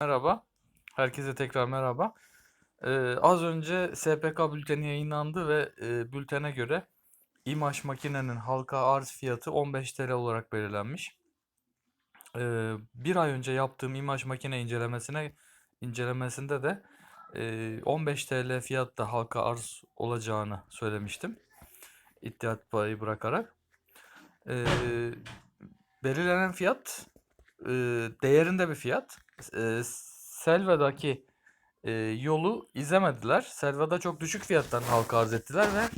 Merhaba. Herkese tekrar merhaba. Eee, az önce SPK bülteni yayınlandı ve, eee, bültene göre İMAŞ makinenin halka arz fiyatı 15 TL olarak belirlenmiş. Eee, bir ay önce yaptığım İMAŞ makine incelemesine incelemesinde de, eee, 15 TL fiyatta halka arz olacağını söylemiştim. İttihat payı bırakarak. Eee, belirlenen fiyat, eee, değerinde bir fiyat. Eee, Selva'daki eee, yolu izlemediler. Selva'da çok düşük fiyattan halka arz ettiler ve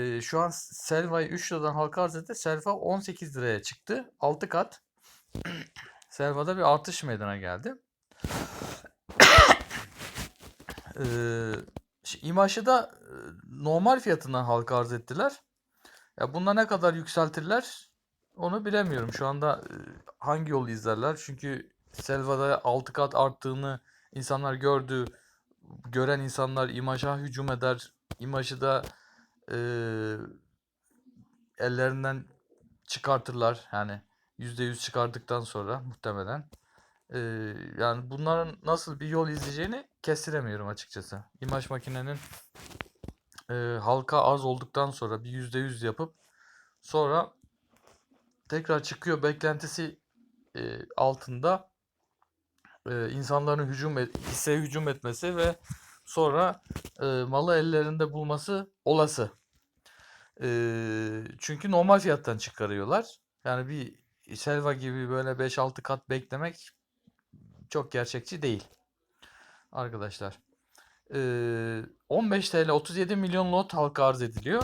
eee, şu an Selva'yı 3 liradan halka arz etti. Selva 18 liraya çıktı. 6 kat. Selva'da bir artış meydana geldi. Şi- İMAŞ'ı da e, normal fiyatından halka arz ettiler. Ya bunda ne kadar yükseltirler onu bilemiyorum. Şu anda e, hangi yolu izlerler? Çünkü Selva'da 6 kat arttığını insanlar gördü. Gören insanlar imaja hücum eder. İmajı da e, ellerinden çıkartırlar. Yani %100 çıkardıktan sonra muhtemelen. E, yani bunların nasıl bir yol izleyeceğini kestiremiyorum açıkçası. İmaj makinenin e, halka az olduktan sonra bir %100 yapıp sonra tekrar çıkıyor beklentisi e, altında e, insanların hücum et, hisseye hücum etmesi ve sonra e, malı ellerinde bulması olası. E, çünkü normal fiyattan çıkarıyorlar. Yani bir Selva gibi böyle 5-6 kat beklemek çok gerçekçi değil. Arkadaşlar. E, 15 TL 37 milyon lot halka arz ediliyor.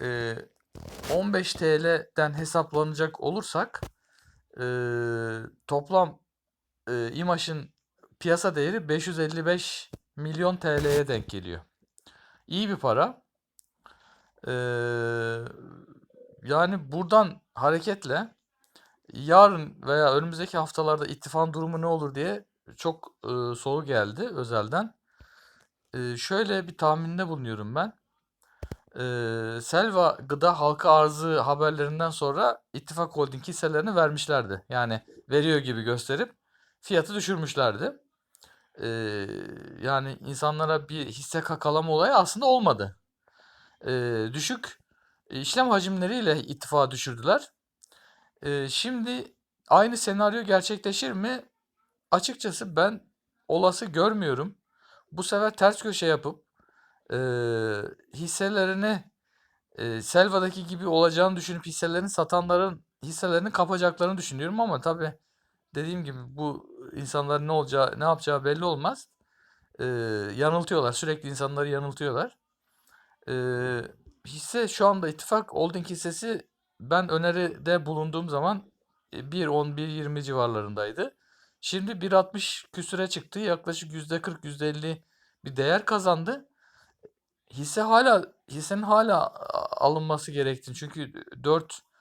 E, 15 TL'den hesaplanacak olursak e, toplam e, İMAŞ'ın piyasa değeri 555 milyon TL'ye denk geliyor. İyi bir para. E, yani buradan hareketle yarın veya önümüzdeki haftalarda ittifakın durumu ne olur diye çok e, soru geldi özelden. E, şöyle bir tahminde bulunuyorum ben. Eee, Selva Gıda halka arzı haberlerinden sonra İttifak Holding hisselerini vermişlerdi. Yani veriyor gibi gösterip fiyatı düşürmüşlerdi. Eee, yani insanlara bir hisse kakalama olayı aslında olmadı. Eee, düşük işlem hacimleriyle ittifa düşürdüler. Eee, şimdi aynı senaryo gerçekleşir mi? Açıkçası ben olası görmüyorum. Bu sefer ters köşe yapıp eee, hisselerini eee, Selva'daki gibi olacağını düşünüp hisselerini satanların hisselerini kapacaklarını düşünüyorum ama tabii dediğim gibi bu insanların ne olacağı, ne yapacağı belli olmaz. Eee, yanıltıyorlar. Sürekli insanları yanıltıyorlar. Eee, hisse şu anda İttifak Holding hissesi ben öneride bulunduğum zaman e, 1.10-1.20 civarlarındaydı. Şimdi 1.60 küsüre çıktı. Yaklaşık %40, %50 bir değer kazandı. Hisse hala hissenin hala alınması gerektiğini çünkü 4 e,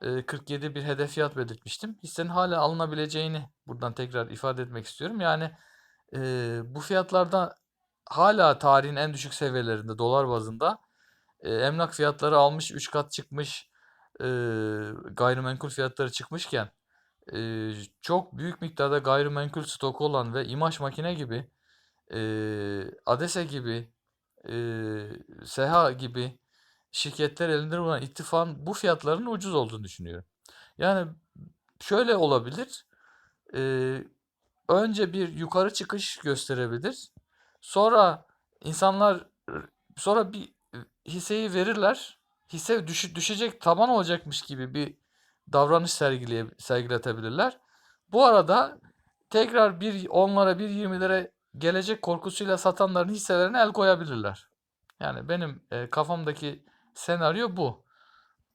47 bir hedef fiyat belirtmiştim. Hissenin hala alınabileceğini buradan tekrar ifade etmek istiyorum. Yani e, bu fiyatlarda hala tarihin en düşük seviyelerinde dolar bazında e, emlak fiyatları almış 3 kat çıkmış e, gayrimenkul fiyatları çıkmışken e, çok büyük miktarda gayrimenkul stoku olan ve İMAŞ makine gibi e, ADESE gibi e, SEHA gibi şirketler elinde bulunan ittifakın bu fiyatların ucuz olduğunu düşünüyorum. Yani şöyle olabilir. e, önce bir yukarı çıkış gösterebilir. Sonra insanlar sonra bir hisseyi verirler. Hisse düş, düşecek taban olacakmış gibi bir davranış sergileye, sergiletebilirler. Bu arada tekrar bir 10'lara bir 20'lere gelecek korkusuyla satanların hisselerine el koyabilirler. Yani benim e, kafamdaki senaryo bu.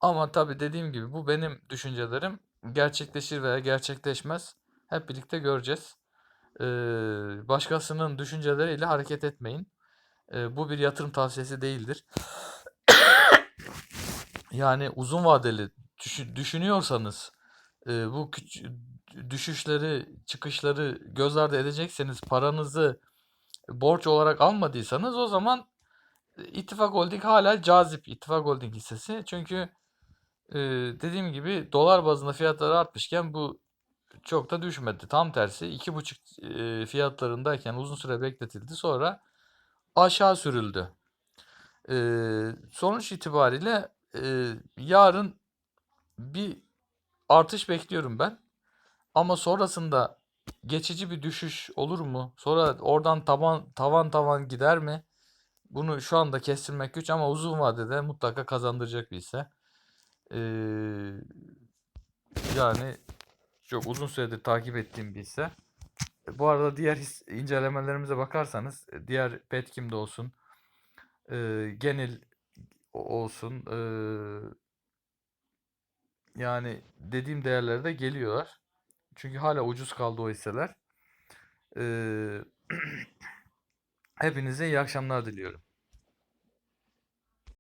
Ama tabii dediğim gibi bu benim düşüncelerim. Gerçekleşir veya gerçekleşmez. Hep birlikte göreceğiz. Ee, başkasının düşünceleriyle hareket etmeyin. Ee, bu bir yatırım tavsiyesi değildir. Yani uzun vadeli düşü- düşünüyorsanız e, bu düşüşleri, çıkışları göz ardı edecekseniz paranızı borç olarak almadıysanız o zaman İttifak Holding hala cazip İttifak Holding hissesi. Çünkü e, dediğim gibi dolar bazında fiyatları artmışken bu çok da düşmedi. Tam tersi 2,5 eee, fiyatlarındayken uzun süre bekletildi. Sonra aşağı sürüldü. Eee, sonuç itibariyle eee, yarın bir artış bekliyorum ben. Ama sonrasında geçici bir düşüş olur mu? Sonra oradan taban tavan tavan gider mi? Bunu şu anda kestirmek güç ama uzun vadede mutlaka kazandıracak bir hisse. Eee, yani çok uzun süredir takip ettiğim bir hisse. E, Bu arada diğer his, incelemelerimize bakarsanız e, diğer Petkim'de olsun, e, Genel o- olsun, e, yani dediğim değerlerde geliyorlar. Çünkü hala ucuz kaldı o hisseler. E, hepinize iyi akşamlar diliyorum.